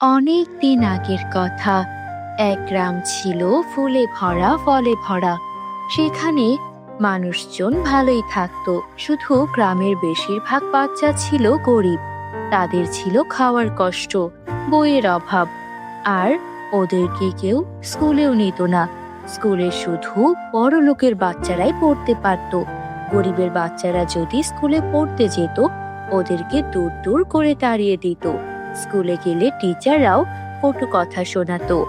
অনেক দিন আগের কথা। এক গ্রাম ছিল ফুলে ভরা, ফলে ভরা। সেখানে মানুষজন ভালোই থাকতো। শুধু গ্রামের বেশিরভাগ বাচ্চা ছিল গরিব। তাদের ছিল খাওয়ার কষ্ট, বইয়ের অভাব। আর ওদেরকে কেউ স্কুলেও নিত না। স্কুলে শুধু বড় লোকের বাচ্চারাই পড়তে পারতো। গরিবের বাচ্চারা যদি স্কুলে পড়তে যেত, ওদেরকে দূর দূর করে তাড়িয়ে দিত। স্কুলে গেলে টিচাররাও কটু কথা শোনাতো।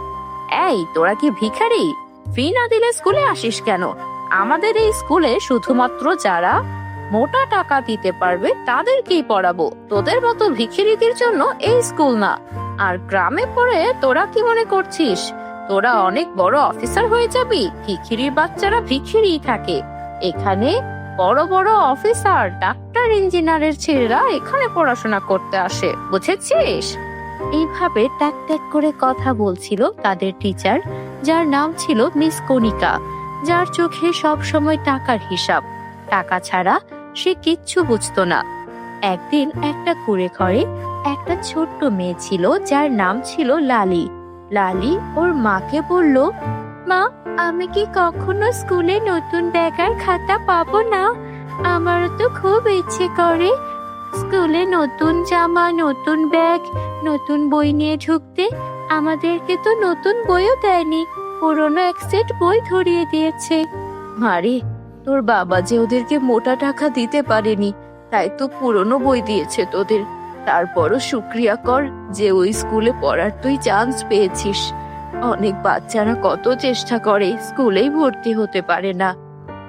এই, তোরা কি ভিখারি? ফি না দিলে স্কুলে আসিস কেন? আমাদের এই স্কুলে শুধুমাত্র যারা মোটা টাকা দিতে পারবে তাদেরকেই পড়াবো। তোদের মতো ভিখিরিদের জন্য এই স্কুল না। আর গ্রামে পড়ে তোরা কি মনে করছিস? তোরা অনেক বড় অফিসার হয়ে যাবি। ভিখিরির বাচ্চারা ভিখিরিই থাকে। এখানে বড় বড় অফিসার, ডাক্তার, ইঞ্জিনিয়ারের ছেলেরা এখানে পড়াশোনা করতে আসে, বুঝেছিস? এইভাবে ট্যাক ট্যাক করে কথা বলছিল তাদের টিচার যার নাম ছিল মিস কণিকা, যার চোখে সব সময় টাকার হিসাব। টাকা ছাড়া সে কিচ্ছু বুঝতো না। একদিন একটা কুড়ে ঘরে একটা ছোট্ট মেয়ে ছিল, যার নাম ছিল লালি। লালি ওর মাকে বলল, মা আমি কি কখনো স্কুলে নতুন ব্যাগ আর খাতা পাবো না? আমারও তো খুব ইচ্ছে করে। স্কুলে নতুন জামা, নতুন ব্যাগ, নতুন বই নিয়ে ঢুকতে। আমাদেরকে তো নতুন বইও দেয়নি, পুরনো এক সেট বই ধরিয়ে দিয়েছে। আরে, তোর বাবা যে ওদেরকে মোটা টাকা দিতে পারেনি, তাই তো পুরনো বই দিয়েছে তোদের। তারপরও শুক্রিয়া কর যে ওই স্কুলে পড়ার তুই চান্স পেয়েছিস। অনেক বাচ্চারা কত চেষ্টা করে, স্কুলেই ভর্তি হতে পারে না।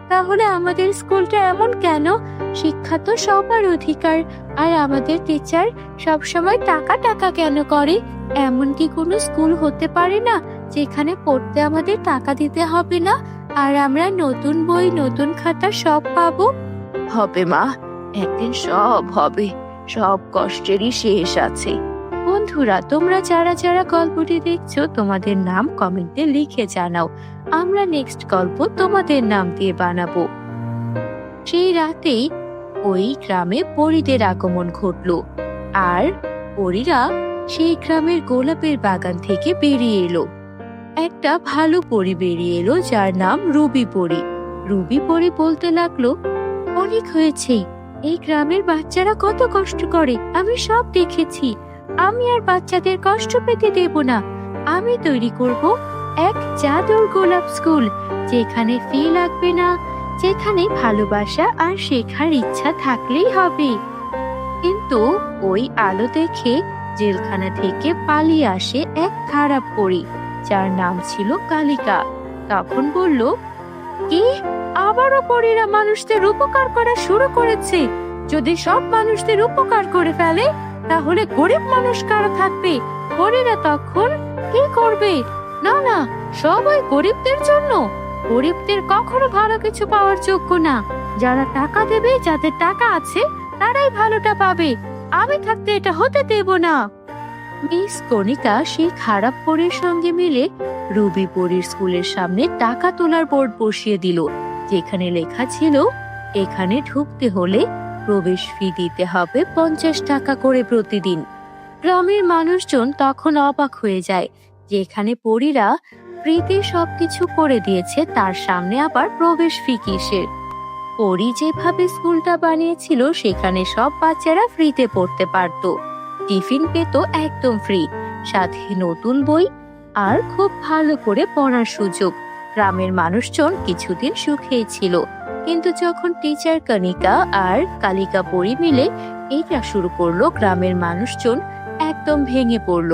তাহলে আমাদের স্কুলটা এমন কেন? শিক্ষা তো সবার অধিকার। আর আমাদের টিচার সব সময় টাকা টাকা কেন করে? এমন কি কোনো স্কুল হতে পারে না, যেখানে পড়তে আমাদের টাকা দিতে হবে না? আর আমরা নতুন বই, নতুন খাতা সব পাবো? হবে মা, একদিন সব হবে। সব কষ্টেরই শেষ আছে। বন্ধুরা, তোমরা যারা যারা গল্পটি দেখছ, তোমাদের নাম কমেন্টে লিখে জানাও। আমরা নেক্সট গল্প তোমাদের নাম দিয়ে বানাবো। সেই রাতেই ওই গ্রামে পরীদের আগমন ঘটলো। আর পরীরা সেই গ্রামের গোলাপের বাগান থেকে বেরিয়ে এলো। একটা ভালো পরি বেরিয়ে এলো, যার নাম রুবি পরি। রুবি পরি বলতে লাগল, অনেক হয়েছে। এই গ্রামের বাচ্চারা কত কষ্ট করে। আমি সব দেখেছি। আমি আর বাচ্চাদের কষ্ট পেতে দেব না। আমি তৈরি করব এক জাদুর গোলাপ স্কুল, যেখানে ফি লাগবে না, যেখানে ভালোবাসা আর শেখার ইচ্ছা থাকলেই হবে। কিন্তু ওই আলো দেখে জেলখানা থেকে পালিয়ে আসে এক খারাপ পরী, যার নাম ছিল কালিকা। তখন বলল, কি? আবারও পরীরা মানুষদের উপকার করা শুরু করেছে। যদি সব মানুষদের উপকার করে ফেলে তাহলে গরিব মানুষ কারা থাকবে? পরীরা তখন কি করবে? না না, সবাই গরিবদের জন্য। গরিবদের কখনো ভালো কিছু পাওয়ার যোগ্য না। যারা টাকা দেবে, যাদের টাকা আছে, তারাই ভালোটা পাবে। আমি থাকতে এটা হতে দেব না। মিস কণিকা সেই খারাপ পরীর সঙ্গে মিলে রুবি পরীর স্কুলের সামনে টাকা তোলার বোর্ড বসিয়ে দিল। যেখানে লেখা ছিল, এখানে ঢুকতে হলে প্রবেশ ফি দিতে হবে পঞ্চাশ টাকা করে প্রতিদিন। গ্রামের মানুষজন তখন অবাক হয়ে যায় যেখানে পরীরা ফ্রিতে সবকিছু করে দিয়েছে, তার সামনে আবার প্রবেশ ফি কিসের? পরি যেভাবে স্কুলটা বানিয়েছিল, সেখানে সব বাচ্চারা ফ্রিতে পড়তে পারত। টিফিন পেত একদম ফ্রি সাথে নতুন বই আর খুব ভালো করে পড়ার সুযোগ। গ্রামের মানুষজন কিছুদিন সুখেই ছিল। কিন্তু যখন টিচার কণিকা আর কালিকা পরি মিলে এটা শুরু করল, গ্রামের মানুষজন একদম ভেঙে পড়ল।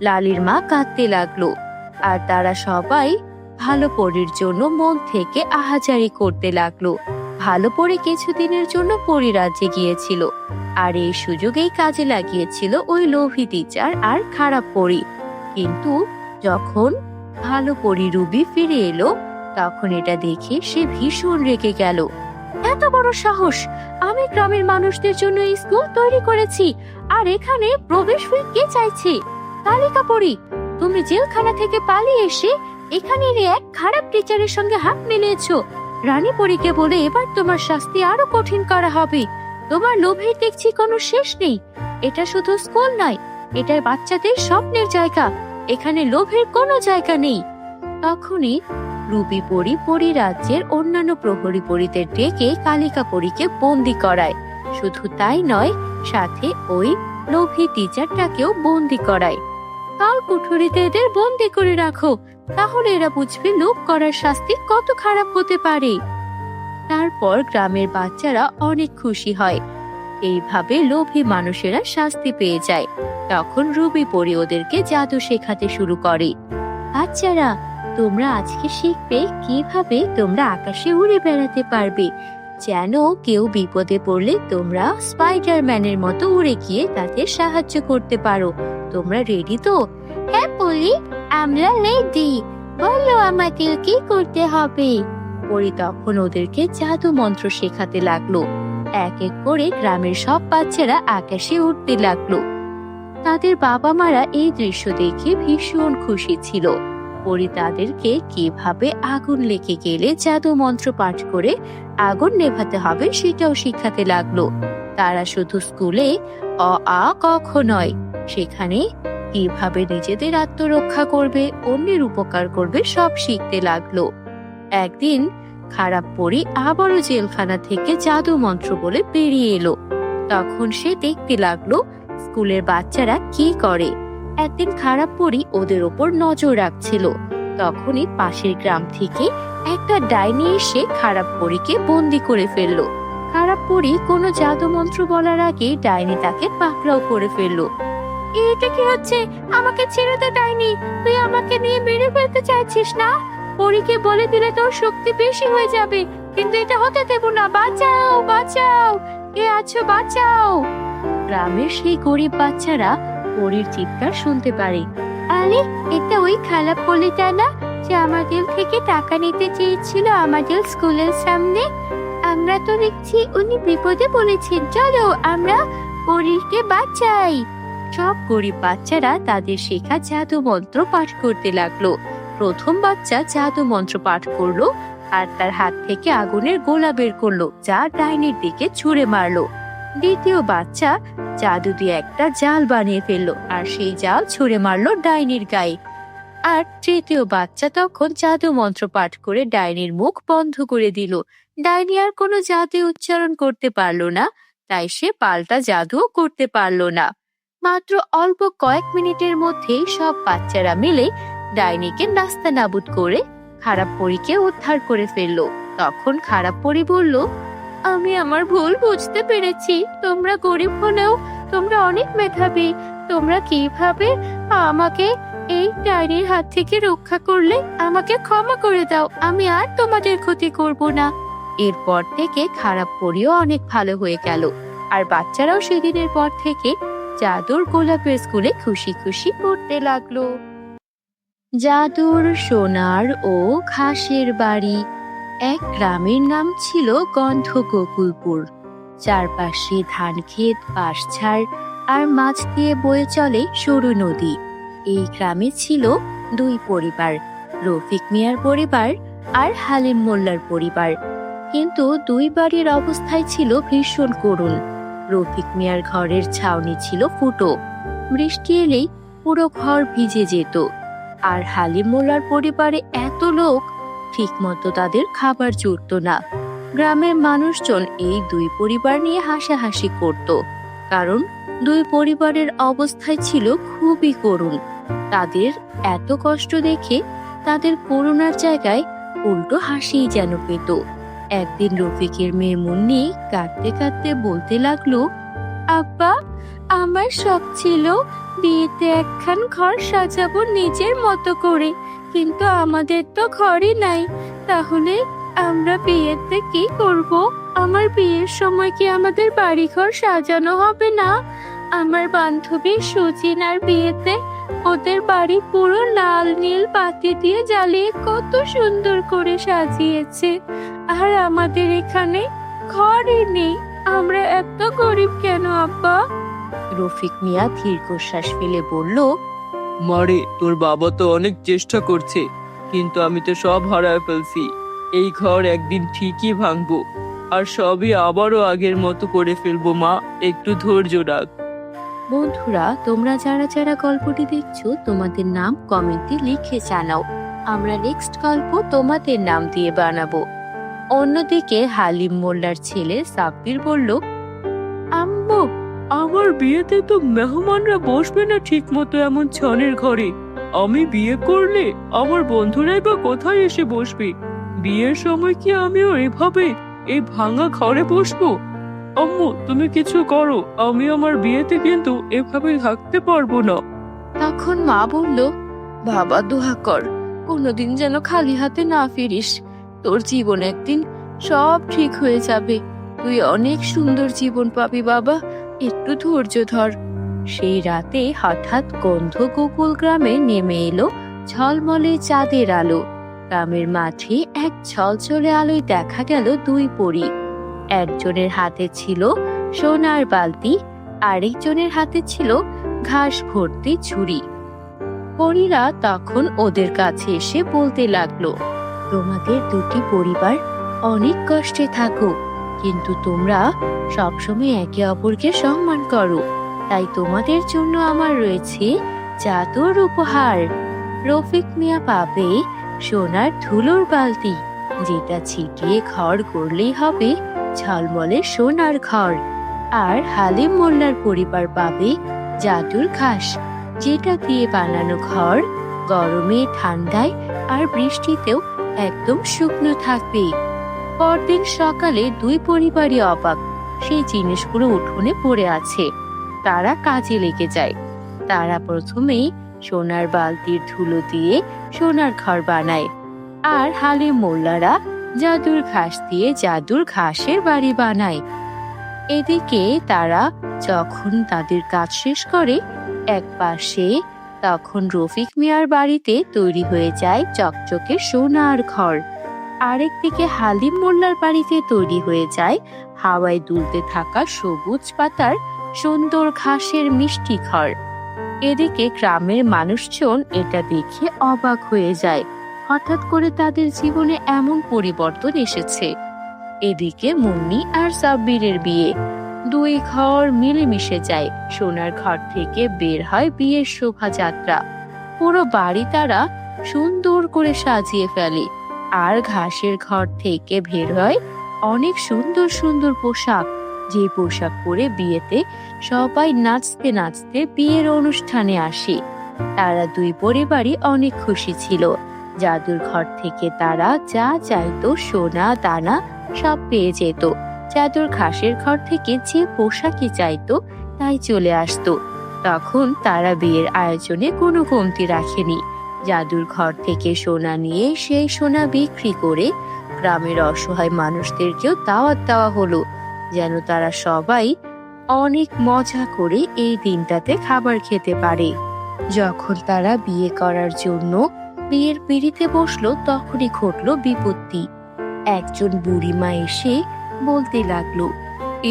লালির মা কাঁদতে লাগল আর তারা সবাই ভালো পরীর জন্য মন থেকে আহাজারি করতে লাগল। ভালো পরে কিছুদিনের জন্য পরিরাজ্যে গিয়েছিল আর এই সুযোগেই কাজে লাগিয়েছিল ওই লোভী টিচার আর খারাপ পরি। কিন্তু যখন ভালো পরি রুবি ফিরে এলো তখন এটা দেখে সে ভীষণ রেগে গেল। এত বড় সাহস! আমি গ্রামের মানুষদের জন্য এই স্কুল তৈরি করেছি, আর এখানে প্রবেশ ফি কে চাইছে? তালিকা পড়ি। তুমি জেলখানা থেকে পালিয়ে এসে এখানে এক খারাপ টিচারের সঙ্গে হাত মিলিয়েছো রানী পরীকে বলে এবার তোমার শাস্তি আরও কঠিন করা হবে। তোমার লোভের দেখছি কোনো শেষ নেই। এটা শুধু স্কুল নয়, এটা বাচ্চাদের স্বপ্নের জায়গা। এখানে লোভের কোনো জায়গা নেই। তখনই রুবি পরি পরি রাজ্যের অন্যান্য প্রহরী পরিদের ডেকে কালিকা পরীকে বন্দি করায়। শুধু তাই নয়, সাথে ওই লোভী টিচারটাকেও বন্দি করায়। কাল কুঠুরিতে এদের বন্দি করে রাখো, তাহলে এরা বুঝবে লোভ করার শাস্তি কত খারাপ হতে পারে। তারপর গ্রামের বাচ্চারা অনেক খুশি হয়। এইভাবে লোভী মানুষেরা শাস্তি পেয়ে যায়। তখন রুবি পরি ওদেরকে জাদু শেখাতে শুরু করে। বাচ্চারা তোমরা আজকে শিখবে কীভাবে তোমরা আকাশে উড়ে বেড়াতে পারবে। যেন কেউ বিপদে পড়লে তোমরা স্পাইডারম্যানের মতো উড়ে গিয়ে তাদের সাহায্য করতে পারো। তোমরা রেডি তো? হ্যাঁ বলি আমরা রেডি বলো আমাদের কি করতে হবে? পরি তখন ওদেরকে জাদু মন্ত্র শেখাতে লাগল। এক এক করে গ্রামের সব বাচ্চারা আকাশে উঠতে লাগল। তাদের বাবা মারা এই দৃশ্য দেখে ভীষণ খুশি ছিল। পরি তাদেরকে কীভাবে আগুন লেগে গেলে জাদু মন্ত্র পাঠ করে আগুন নেভাতে হবে সেটাও শিখাতে লাগল। তারা শুধু স্কুলে অ, আ কখ নয়, সেখানে কীভাবে নিজেদের আত্মরক্ষা করবে, অন্যের উপকার করবে সব শিখতে লাগল। একদিন খারাপ পরি আবারও জেলখানা থেকে জাদু মন্ত্র বলে বেরিয়ে এলো। তখন সে দেখতে লাগল স্কুলের বাচ্চারা কি করে। একদিন খারাপ পরি ওদের ওপর নজর রাখছিল। তখনই পাশের গ্রাম থেকে একটা ডাইনি এসে খারাপ পরীকে বন্দি করে ফেলল। খারাপ পরি কোনো জাদু মন্ত্র বলার আগে ডাইনি তাকে পাকড়াও করে ফেলল। এটা কি হচ্ছে? আমাকে ছেড়ে দে ডাইনি। তুই আমাকে নিয়ে মেরে ফেলতে চাইছিস না? পরীকে বলে দিলে তোর শক্তি বেশি হয়ে যাবে। কিন্তু এটা হতে দেব না। বাঁচাও বাঁচাও। কে আছো বাঁচাও? গ্রামের সেই গরিব বাচ্চারা পরীর চিৎকার শুনতে পারে। আরে, এটা ওই খারাপ পলিটা না, যে আমাদের থেকে টাকা নিতে চেয়েছিল আমাদের স্কুলের সামনে? আমরা তো দেখছি উনি বিপদে পড়েছেন। চলো আমরা পরীকে বাঁচাই। সব গরিব বাচ্চারা তাদের শেখা জাদু মন্ত্র পাঠ করতে লাগল। প্রথম বাচ্চা জাদু মন্ত্র পাঠ করল আর তার হাত থেকে আগুনের গোলা বের করল, যা ডাইনির দিকে ছুঁড়ে মারলো। দ্বিতীয় বাচ্চা জাদু দিয়ে একটা জাল বানিয়ে ফেলল, আর সেই জাল ছুঁড়ে মারলো ডাইনির গায়ে। আর তৃতীয় বাচ্চা তখন জাদু মন্ত্র পাঠ করে ডাইনির মুখ বন্ধ করে দিল। ডাইনি আর কোনো জাদু উচ্চারণ করতে পারল না, তাই সে পাল্টা জাদুও করতে পারল না। মাত্র অল্প কয়েক মিনিটের মধ্যেই সব বাচ্চারা মিলে ডাইনিকে নাস্তা নাবুদ করে খারাপ পরীকে উদ্ধার করে ফেলল। তখন খারাপ পরি বলল আমি আমার ভুল বুঝতে পেরেছি। তোমরা গরিব হলেও তোমরা অনেক মেধাবী। তোমরা কীভাবে আমাকে এই ডাইনির হাত থেকে রক্ষা করলে আমাকে ক্ষমা করে দাও? আমি আর তোমাদের ক্ষতি করব না। এরপর থেকে খারাপ পরিও অনেক ভালো হয়ে গেল। আর বাচ্চারাও সেদিনের পর থেকে জাদুর গোলাপের স্কুলে খুশি খুশি পড়তে লাগল। জাদুর সোনার ও ঘাসের বাড়ি এক গ্রামের নাম ছিল গন্ধ গোকুলপুর চারপাশে ধান ক্ষেত বাঁশঝাড় আর মাছ দিয়ে বয়ে চলে সরু নদী। এই গ্রামে ছিল দুই পরিবার, রফিক মিয়ার পরিবার আর হালিম মোল্লার পরিবার। কিন্তু দুই বাড়ির অবস্থায় ছিল ভীষণ করুণ। রফিক মিয়ার ঘরের ছাউনি ছিল ফুটো। বৃষ্টি এলেই পুরো ঘর ভিজে যেত। আর হালিম মোল্লার পরিবারে এত লোক ঠিকমতো তাদের খাবার জুটত না। গ্রামের মানুষজন এই দুই পরিবার নিয়ে হাসাহাসি করত। কারণ দুই পরিবারের অবস্থায় ছিল খুবই করুণ। তাদের এত কষ্ট দেখে তাদের করুণার জায়গায় উল্টো হাসিই যেন পেত। একদিন রফিকের মেয়ে মুন্নি কাঁদতে কাঁদতে বলতে লাগল, আব্বা, আমার শখ ছিল বিয়েতে একখান ঘর সাজাবো নিজের মতো করে। কিন্তু আমাদের তো ঘরই নাই। তাহলে আমরা বিয়েতে কি করব? আমার বিয়ের সময় কি আমাদের বাড়িঘর সাজানো হবে না? আমার বান্ধবী সুজিনার বিয়েতে ওদের বাড়ি পুরো লাল, নীল বাতি দিয়ে জ্বালিয়ে কত সুন্দর করে সাজিয়েছে। আর আমাদের এখানে ঘরই নেই। আমরা এত গরিব কেন, আব্বা? রফিক মিয়া দীর্ঘশ্বাস ফেলে বলল মারে, তোর বাবা তো অনেক চেষ্টা করছে, কিন্তু আমি তো সব হারায় ফেলছি। এই ঘর একদিন ঠিকই ভাঙবো, আর সবই আবারও আগের মতো করে ফেলব, মা, একটু ধৈর্য রাখ। বন্ধুরা, তোমরা যারা যারা গল্পটি দেখছ, তোমাদের নাম কমেন্টে লিখে জানাও। আমরা নেক্সট গল্প তোমাদের নাম দিয়ে বানাবো। অন্যদিকে হালিম মোল্লার ছেলে সাব্বির বলল, আম্মু আমার বিয়েতে তো মেহমানরা বসবে না ঠিক মতো এমন ছনের ঘরে। আমি বিয়ে করলে আমার বন্ধুরাই বা কোথায় এসে বসবে? বিয়ের সময় কি আমিও এভাবে এই ভাঙা ঘরে বসবো? আম্মু, তুমি কিছু করো। আমি আমার বিয়েতে কিন্তু এভাবে থাকতে পারব না। তখন মা বলল, বাবা, দোহা কর। কোনোদিন যেন খালি হাতে না ফিরিস। তোর জীবন একদিন সব ঠিক হয়ে যাবে। তুই অনেক সুন্দর জীবন পাবি বাবা। একটু ধৈর্য ধর। সেই রাতে হঠাৎ গন্ধ গোকুল গ্রামে নেমে এলো ঝলমলে চাঁদের আলো। গ্রামের মাঠে এক ঝলঝলে আলোয় দেখা গেল দুই পরি। একজনের হাতে ছিল সোনার বালতি, আরেকজনের হাতে ছিল ঘাস ভর্তি ছুরি। পরীরা তখন ওদের কাছে এসে বলতে লাগল, তোমাদের দুটি পরিবার অনেক কষ্টে থাকো কিন্তু তোমরা সবসময় একে অপরকে সম্মান করো। তাই তোমাদের জন্য আমার রয়েছে জাদুর উপহার। রফিক মিয়া পাবে সোনার ধুলোর বালতি, যেটা ছিটিয়ে ঘর করলেই হবে ঝলমলে সোনার ঘর। আর হালিম মোল্লার পরিবার পাবে জাদুর ঘাস, যেটা দিয়ে বানানো ঘর গরমে, ঠান্ডায় আর বৃষ্টিতেও একদম শুকনো থাকবে। পরদিন সকালে দুই পরিবারই অবাক। সেই জিনিসগুলো উঠোনে পড়ে আছে। তারা কাজে লেগে যায়। তারা প্রথমেই সোনার বালতির ধুলো দিয়ে সোনার ঘর বানায়। আর হালে মোল্লারা জাদুর ঘাস দিয়ে জাদুর ঘাসের বাড়ি বানায়। এদিকে তারা যখন তাদের কাজ শেষ করে এক পাশে তখন রফিক মিয়ার বাড়িতে তৈরি হয়ে যায় চকচকে সোনার ঘর। আরেকদিকে হালিম মোল্লার বাড়িতে তৈরি হয়ে যায় হাওয়ায় দুলতে থাকা সবুজ পাতার সুন্দর ঘাসের মিষ্টি ঘর এদিকে গ্রামের মানুষজন এটা দেখে অবাক হয়ে যায়। হঠাৎ করে তাদের জীবনে এমন পরিবর্তন এসেছে। এদিকে মুন্নি আর সাব্বিরের বিয়ে। দুই ঘর মিলেমিশে যায়। সোনার ঘর থেকে বের হয় বিয়ের শোভাযাত্রা। পুরো বাড়ি তারা সুন্দর করে সাজিয়ে ফেলে। আর ঘাসের ঘর থেকে বের হয় অনেক সুন্দর সুন্দর পোশাক। যে পোশাক পরে বিয়েতে সবাই নাচতে নাচতে বিয়ের অনুষ্ঠানে আসে। তারা দুই পরিবারই অনেক খুশি ছিল। জাদুর ঘর থেকে তারা যা চাইতো সোনা, দানা সব পেয়ে যেত। জাদুর ঘাসের ঘর থেকে যে পোশাকই চাইতো তাই চলে আসতো। তখন তারা বিয়ের আয়োজনে কোনো কমতি রাখেনি। জাদুর ঘর থেকে সোনা নিয়ে সেই সোনা বিক্রি করে গ্রামের অসহায় মানুষদেরকেও দাওয়াত দেওয়া হলো, যেন তারা সবাই অনেক মজা করে এই দিনটাতে খাবার খেতে পারে। যখন তারা বিয়ে করার জন্য বিয়ের পিড়িতে বসল, তখনই ঘটলো বিপত্তি। একজন বুড়িমা এসে বলতে লাগল,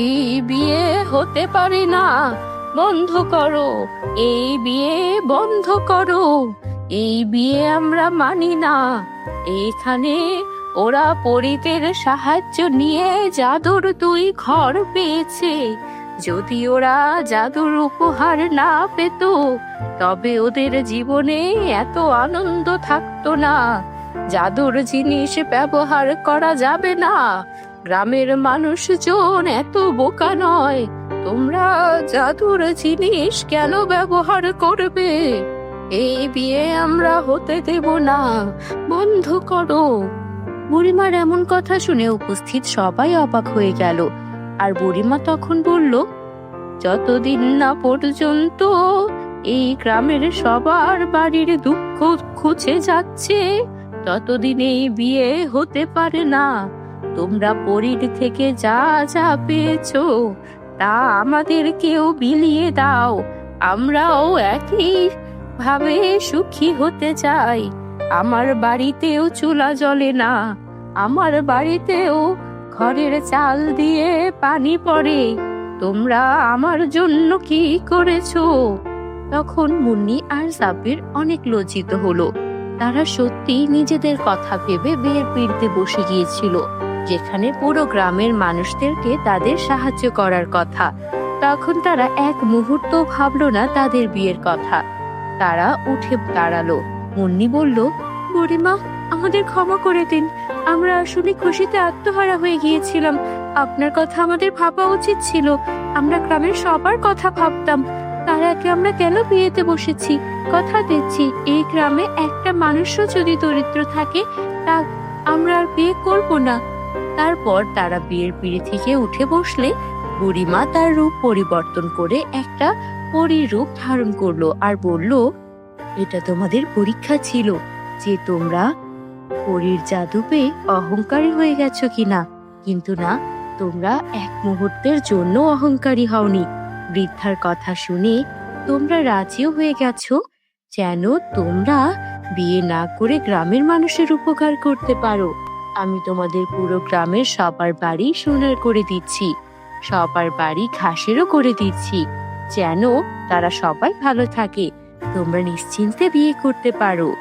এই বিয়ে হতে পারে না, বন্ধ করো, এই বিয়ে বন্ধ করো। এই বিয়ে আমরা মানি না। এখানে ওরা পরিতের সাহায্য নিয়ে জাদুর দুই ঘর পেয়েছে। যদি ওরা জাদুর উপহার না পেত, তবে ওদের জীবনে এত আনন্দ থাকতো না। জাদুর জিনিস ব্যবহার করা যাবে না। গ্রামের মানুষজন এত বোকা নয়। তোমরা জাদুর জিনিস কেন ব্যবহার করবে? এই বিয়ে আমরা হতে দেব না। বন্ধ করো। বুড়িমার এমন কথা শুনে উপস্থিত সবাই অবাক হয়ে গেল। আর বুড়িমা তখন বলল, যতদিন না পর্যন্ত এই গ্রামের সবার বাড়ির দুঃখ খুঁজে যাচ্ছে, ততদিন এই বিয়ে হতে পারে না। তোমরা পরীর থেকে যা যা পেয়েছ, তা আমাদেরকেও বিলিয়ে দাও। আমরাও একই ভাবে সুখী হতে চাই। আমার বাড়িতেও চুলা জ্বলে না। আমার বাড়িতেও ঘরের চাল দিয়ে পানি পড়ে। তোমরা আমার জন্য কি করেছ? তখন মুন্নি আর সাব্বির অনেক লজ্জিত হলো। তারা সত্যি নিজেদের কথা ভেবে বিয়ের পিড়তে বসে গিয়েছিল, যেখানে পুরো গ্রামের মানুষদেরকে তাদের সাহায্য করার কথা। তখন তারা এক মুহূর্ত ভাবলো না তাদের বিয়ের কথা। তারা উঠে দাঁড়াল। মুন্নি বলল, বুড়িমা, আমাদের ক্ষমা করে দিন। আমরা আসলে খুশিতে আত্মহারা হয়ে গিয়েছিলাম। আপনার কথা আমাদের ভাবা উচিত ছিল। আমরা গ্রামের সবার কথা ভাবতাম। তার আগে আমরা কেন বিয়েতে বসেছি? কথা দিচ্ছি, এই গ্রামে একটা মানুষও যদি দরিদ্র থাকে, তা আমরা আর বিয়ে করব না। তারপর তারা বিয়ের পিড়ি থেকে উঠে বসলে বুড়িমা তার রূপ পরিবর্তন করে একটা পরীর রূপ ধারণ করল আর বলল, এটা তোমাদের পরীক্ষা ছিল যে তোমরা পরীর জাদু পেয়ে অহংকারী হয়ে গেছো কিনা। কিন্তু না, তোমরা এক মুহূর্তের জন্য অহংকারী হওনি। বৃদ্ধার কথা শুনে তোমরা রাজিও হয়ে গেছো, যেন তোমরা বিয়ে না করে গ্রামের মানুষের উপকার করতে পারো। আমি তোমাদের পুরো গ্রামের সবার বাড়ি সোনার করে দিচ্ছি, সবার বাড়ি ঘাসেরও করে দিচ্ছি। যেন তারা সবাই ভালো থাকে। তোমরা নিশ্চিন্তে বিয়ে করতে পারো।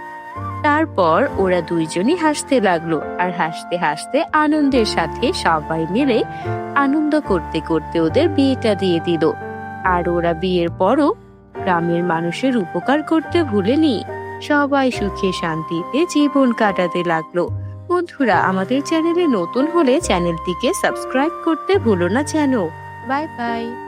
তারপর ওরা দুইজনই হাসতে লাগল আর হাসতে হাসতে আনন্দের সাথে সবাই মিলে আনন্দ করতে করতে ওদের বিয়েটা দিয়ে দিল। আর ওরা বিয়ের পরও গ্রামের মানুষের উপকার করতে ভুলেনি। সবাই সুখে শান্তিতে জীবন কাটাতে লাগল। বন্ধুরা, আমাদের চ্যানেলে নতুন হলে চ্যানেলটিকে সাবস্ক্রাইব করতে ভুলো না যেন। Bye bye.